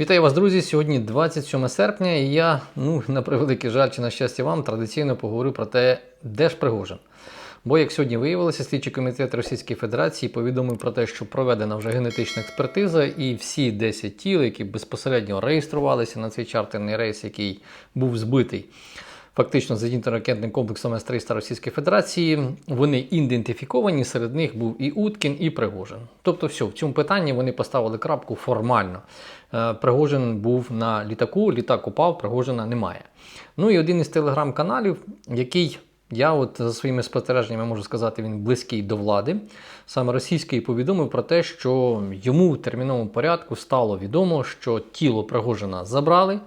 Вітаю вас, друзі! Сьогодні 27 серпня, і я, ну, на превеликий жаль чи на щастя вам, традиційно поговорю про те, де ж Пригожин. Бо, як сьогодні виявилося, слідчий комітет Російської Федерації повідомив про те, що проведена вже генетична експертиза, і всі 10 тіл, які безпосередньо реєструвалися на цей чартерний рейс, який був збитий фактично зенітно-ракетним комплексом С-300 Російської Федерації, вони ідентифіковані. Серед них був і Уткін, і Пригожин. Тобто, все, в цьому питанні вони поставили крапку формально. Е, Пригожин був на літаку, літак упав, Пригожина немає. Ну і один із телеграм-каналів, який я от за своїми спостереженнями можу сказати, він близький до влади, саме російський, повідомив про те, що йому в терміновому порядку стало відомо, що тіло Пригожина забрали,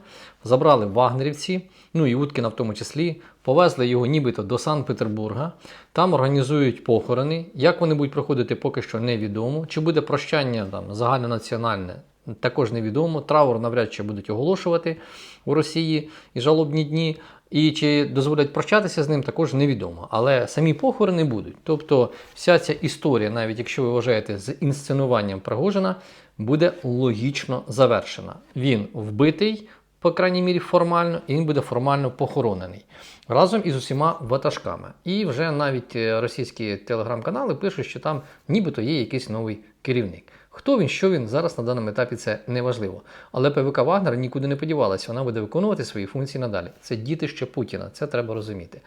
забрали вагнерівці, ну і Уткіна в тому числі, повезли його нібито до Санкт-Петербурга. Там організують похорони. Як вони будуть проходити, поки що невідомо. Чи буде прощання там загальнонаціональне, також невідомо. Траур навряд чи будуть оголошувати у Росії і жалобні дні. І чи дозволять прощатися з ним, також невідомо. Але самі похорони будуть. Тобто, вся ця історія, навіть якщо ви вважаєте з інсценуванням Пригожина, буде логічно завершена. Він вбитий, по крайній мірі, формально, і він буде формально похоронений разом із усіма ватажками. І вже навіть е, російські телеграм-канали пишуть, що там нібито є якийсь новий керівник. Хто він, що він зараз на даному етапі це не важливо. Але ПВК Вагнер нікуди не подівалася, вона буде виконувати свої функції надалі. Це дітище Путіна, це треба розуміти.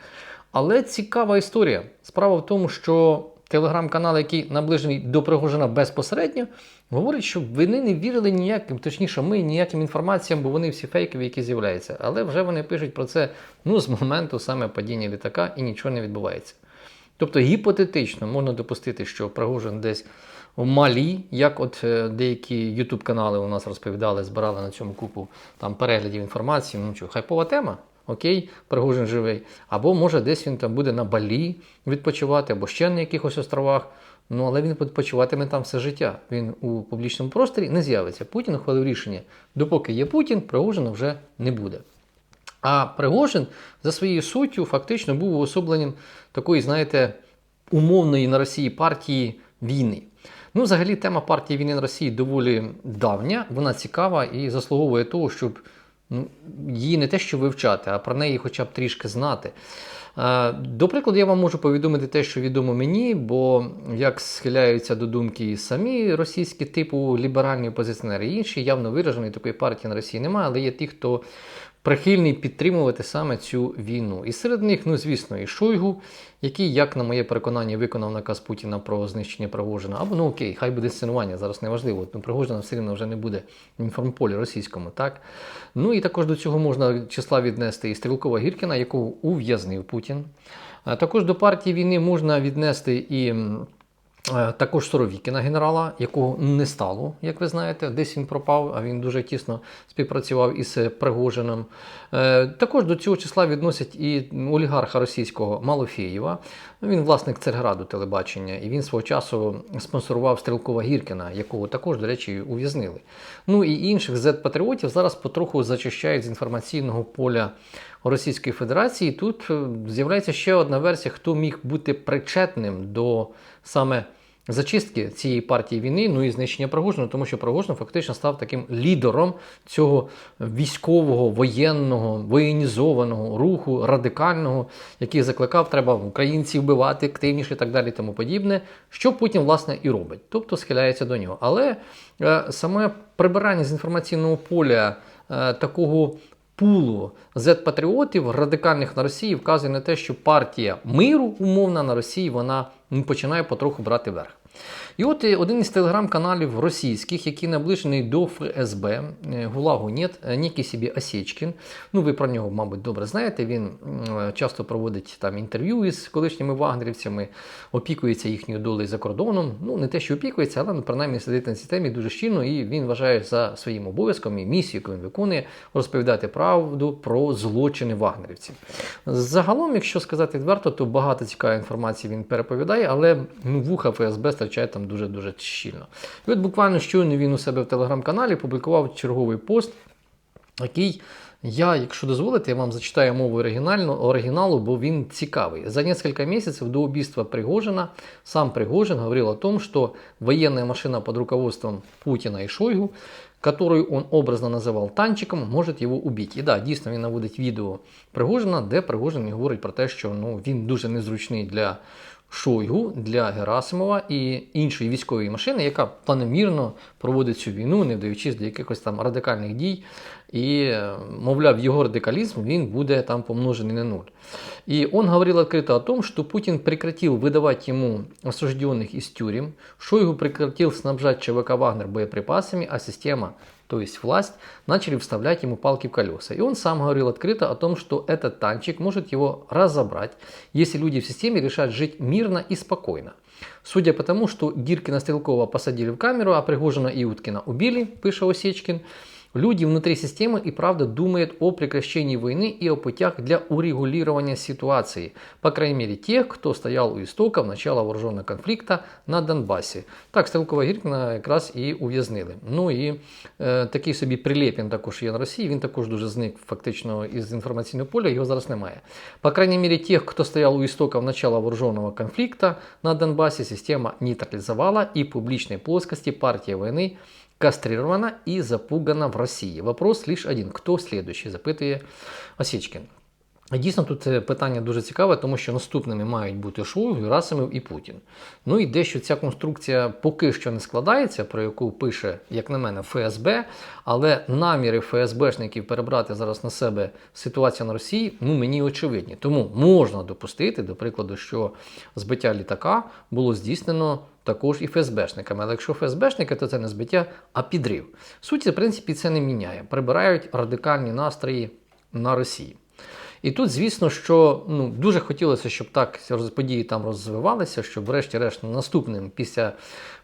Але цікава історія. Справа в тому, що телеграм-канал, який наближений до Пригожина безпосередньо, говорить, що вони не вірили ніяким, точніше, ми ніяким інформаціям, бо вони всі фейкові, які з'являються. Але вже вони пишуть про це ну, з моменту саме падіння літака і нічого не відбувається. Тобто гіпотетично можна допустити, що Пригожин десь в Малі, як от е, деякі ютуб канали у нас розповідали, збирали на цьому купу там переглядів інформації. Ну що, хайпова тема. Окей, Пригожин живий. Або може десь він там буде на Балі відпочивати, або ще на якихось островах. Ну але він відпочиватиме там все життя. Він у публічному просторі не з'явиться. Путін ухвалив рішення. Допоки є Путін, Пригожина вже не буде. А Пригожин за своєю суттю фактично був уособленням такої, знаєте, умовної на Росії партії війни. Ну, взагалі, тема партії війни на Росії доволі давня, вона цікава і заслуговує того, щоб ну, її не те, що вивчати, а про неї хоча б трішки знати. До прикладу, я вам можу повідомити те, що відомо мені, бо як схиляються до думки і самі російські типу ліберальні опозиціонери, і інші явно вираженої такої партії на Росії немає, але є ті, хто прихильний підтримувати саме цю війну. І серед них, ну звісно, і Шойгу, який, як на моє переконання, виконав наказ Путіна про знищення Пригожина. Або ну окей, хай буде сценування, зараз не важливо. Ну, Пригожина все рівно вже не буде в інформполі російському. так? Ну і також до цього можна числа віднести і Стрілкова Гіркіна, якого ув'язнив Путін. А також до партії війни можна віднести і. Е, Також Соровікіна генерала, якого не стало, як ви знаєте, десь він пропав, а він дуже тісно співпрацював із Пригожином. Е, Також до цього числа відносять і олігарха російського Малофєєва. Він власник Церграду телебачення, і він свого часу спонсорував Стрілкова Гіркіна, якого також, до речі, ув'язнили. Ну і інших зет-патріотів зараз потроху зачищають з інформаційного поля Російської Федерації. Тут е, з'являється ще одна версія, хто міг бути причетним до саме зачистки цієї партії війни, ну і знищення Пригожина, тому що Пригожин фактично став таким лідером цього військового, воєнного, воєнізованого руху, радикального, який закликав, треба українців вбивати активніше і так далі, тому подібне, що Путін, власне, і робить, тобто схиляється до нього. Але е, саме прибирання з інформаційного поля е, такого пулу зет-патріотів радикальних на Росії вказує на те, що партія миру умовна на Росії вона починає потроху брати верх. І от е, один із телеграм-каналів російських, який наближений до ФСБ, е, Гулагу нет, е, Нікі собі Осєчкін. Ну, ви про нього, мабуть, добре знаєте. Він часто проводить там інтерв'ю із колишніми вагнерівцями, опікується їхньою долею за кордоном. Ну, не те, що опікується, але принаймні сидить на цій темі дуже щільно, і він вважає за своїм обов'язком і місію, яку він виконує, розповідати правду про злочини вагнерівців. Загалом, якщо сказати відверто, то багато цікавої інформації він переповідає, але ну, вуха ФСБ стачає там дуже-дуже щільно. І от буквально щойно він у себе в телеграм-каналі публікував черговий пост. який я, якщо дозволите, я вам зачитаю мову оригіналу, бо він цікавий. За несколько месяцев до убийства Пригожина сам Пригожин говорил о том, что военная машина под руководством Путина и Шойгу, которую он образно називав танчиком, може його убити. І да, дійсно він наводить відео Пригожина, де Пригожин говорить про те, що ну, він дуже незручний для Шойгу, для Герасимова і іншої військової машини, яка планомірно проводить цю війну, не вдаючись до якихось там радикальних дій І, е, мовляв, його радикалізм він буде там помножений на нуль. И он говорил открыто о том, что Путин прекратил выдавать ему осужденных из тюрем, Шойгу прекратил снабжать ЧВК «Вагнер» боеприпасами, а система, то есть власть, начали вставлять ему палки в колеса. И он сам говорил открыто о том, что этот танчик может его разобрать, если люди в системе решат жить мирно и спокойно. Судя по тому, что Гиркина Стрелкова посадили в камеру, а Пригожина и Уткина убили, пише Осечкин, Люди внутри системы и правда думают о прекращении войны и о путях для урегулирования ситуации. По крайней мере, тех, кто стоял у истоков начала вооруженного конфликта на Донбасі. Так, Стрелкова Гіркіна якраз і ув'язнили. Ну і е, такий собі Прилєпін також є на Росії. Він також дуже зник фактично із інформаційного поля, його зараз немає. По крайней мере, тех, кто стоял у истоков начала вооруженного конфликта на Донбасі, система нейтрализовала и в публичной плоскости партия войны кастрирована и запугана в России. Вопрос лишь один: Кто следующий? запитує Осічкін. Дійсно, тут питання дуже цікаве, тому що наступними мають бути Шойгу, Герасимов і Путін. Ну і дещо ця конструкція поки що не складається, про яку пише, як на мене, ФСБ, але наміри ФСБшників перебрати зараз на себе ситуацію на Росії, ну мені очевидні. Тому можна допустити, до прикладу, що збиття літака було здійснено також і ФСБшниками. Але якщо ФСБшники, то це не збиття, а підрив. Суті, в принципі, це не міняє. Прибирають радикальні настрої на Росії. І тут, звісно, що ну, дуже хотілося, щоб так події там розвивалися, щоб, врешті-решт, наступним після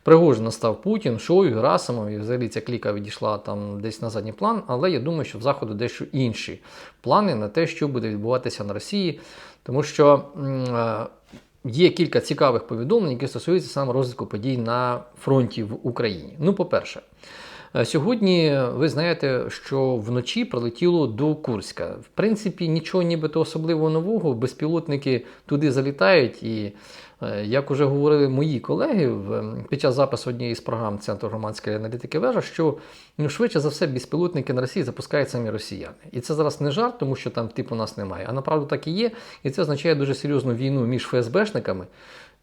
Пригожина став Путін, Шою, Герасимов, і взагалі ця кліка відійшла там десь на задній план. Але я думаю, що в Заходу дещо інші плани на те, що буде відбуватися на Росії, тому що. М- Є кілька цікавих повідомлень, які стосуються саме розвитку подій на фронті в Україні. Ну, по-перше, е, сьогодні ви знаєте, що вночі прилетіло до Курська. В принципі, нічого нібито особливого нового. Безпілотники туди залітають і Е, як уже говорили мої колеги під час запису однієї з програм Центру громадської аналітики вежа, що ну, швидше за все безпілотники на Росії запускають самі росіяни. І це зараз не жарт, тому що там типу нас немає. А направду так і є. І це означає дуже серйозну війну між ФСБшниками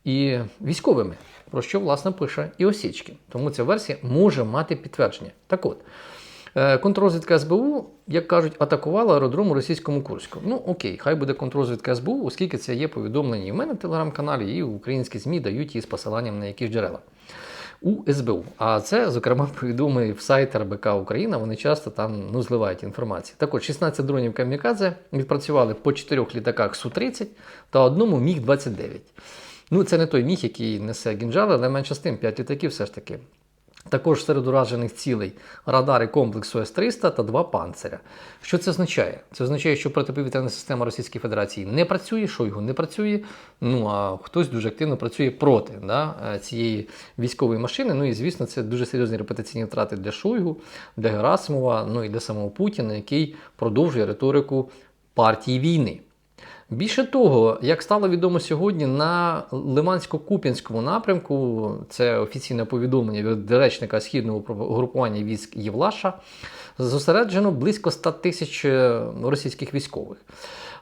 і військовими, про що власне пише і Осічки. Тому ця версія може мати підтвердження. Так от. Е, контррозвідка СБУ, як кажуть, атакувала аеродром у російському Курську. Ну окей, хай буде контррозвідка СБУ, оскільки це є повідомлення і в мене в телеграм-каналі, і українські ЗМІ дають її з посиланням на якісь джерела. У СБУ. А це, зокрема, повідомив сайт РБК Україна. Вони часто там ну, зливають інформацію. Так от, 16 дронів Камікадзе відпрацювали по 4 літаках Су-30 та одному Міг-29. Ну, це не той міг, який несе гінжали, але менше з тим 5 літаків все ж таки. Також серед уражених цілей радари комплексу С-300 та два панциря. Що це означає? Це означає, що протиповітряна система Російської Федерації не працює, що його не працює. Ну а хтось дуже активно працює проти да, цієї військової машини. Ну і звісно, це дуже серйозні репутаційні втрати для Шойгу, для Герасимова, ну і для самого Путіна, який продовжує риторику партії війни. Більше того, як стало відомо сьогодні, на Лимансько-Куп'янському напрямку, це офіційне повідомлення від речника східного групування військ Євлаша, зосереджено близько 100 тисяч е, російських військових.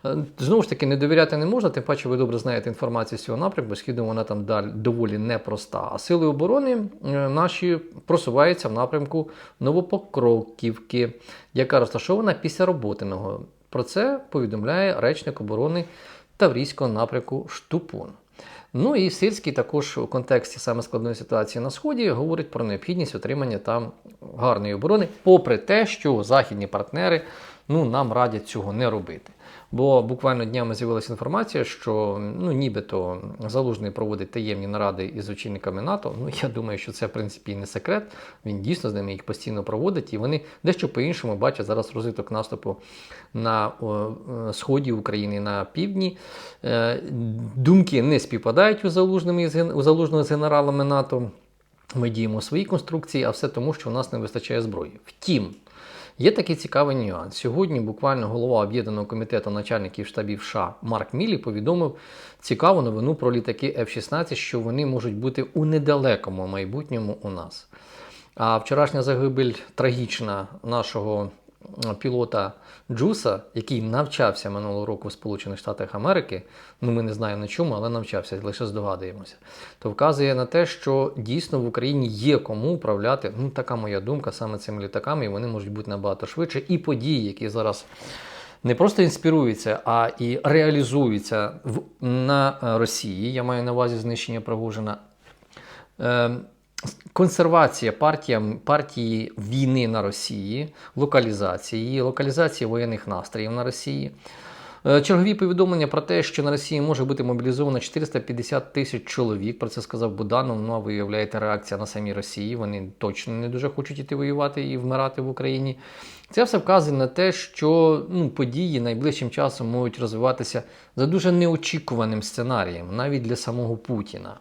Е, знову ж таки, не довіряти не можна, тим паче ви добре знаєте інформацію з цього напрямку, східно вона там далі доволі непроста. А сили оборони е, наші просуваються в напрямку Новопокровківки, яка розташована після роботиного. Про це повідомляє речник оборони Таврійського напрямку Штупун. Ну і Сирський також у контексті саме складної ситуації на Сході говорить про необхідність отримання там гарної оборони, попри те, що західні партнери ну, нам радять цього не робити. Бо буквально днями з'явилася інформація, що ну, нібито залужний проводить таємні наради із очільниками НАТО. Ну я думаю, що це в принципі не секрет. Він дійсно з ними їх постійно проводить, і вони дещо по-іншому бачать зараз розвиток наступу на е, сході України на півдні. Е, думки не співпадають у залужними у залужного з генералами НАТО. Ми діємо свої конструкції, а все тому, що у нас не вистачає зброї. Втім. Є такий цікавий нюанс. Сьогодні буквально голова об'єднаного комітету начальників штабів США Марк Мілі повідомив цікаву новину про літаки F-16, що вони можуть бути у недалекому майбутньому у нас. А вчорашня загибель трагічна нашого пілота Джуса, який навчався минулого року в Сполучених Штатах Америки, ну ми не знаємо на чому, але навчався, лише здогадуємося, то вказує на те, що дійсно в Україні є кому управляти, ну така моя думка, саме цими літаками, і вони можуть бути набагато швидше. І події, які зараз не просто інспіруються, а і реалізуються в, на е, Росії. Я маю на увазі знищення Пригожина. Е, консервація партія, партії війни на Росії, локалізації, локалізація воєнних настроїв на Росії. Е, Чергові повідомлення про те, що на Росії може бути мобілізовано 450 тисяч чоловік. Про це сказав Буданов. Ну а ви реакція на самій Росії. Вони точно не дуже хочуть іти воювати і вмирати в Україні. Це все вказує на те, що ну, події найближчим часом можуть розвиватися за дуже неочікуваним сценарієм, навіть для самого Путіна.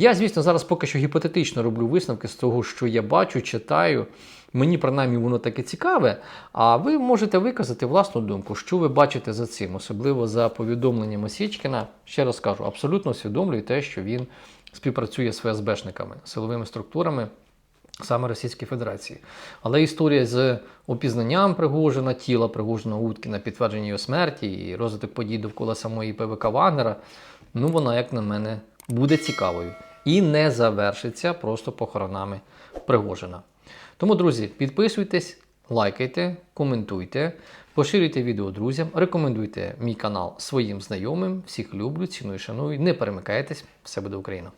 Я, звісно, зараз поки що гіпотетично роблю висновки з того, що я бачу, читаю. Мені принаймні воно таке цікаве. А ви можете виказати власну думку, що ви бачите за цим, особливо за повідомленнями Січкіна. Ще раз кажу, абсолютно усвідомлюю те, що він співпрацює з ФСБшниками, силовими структурами саме Російської Федерації. Але історія з опізнанням Пригожина, тіла Пригожина Уткіна, підтвердження його смерті і розвиток подій довкола самої ПВК Вагнера, ну вона, як на мене, буде цікавою і не завершиться просто похоронами Пригожина. Тому, друзі, підписуйтесь, лайкайте, коментуйте, поширюйте відео друзям, рекомендуйте мій канал своїм знайомим. Всіх люблю, ціную, шаную. Не перемикайтесь, все буде Україна!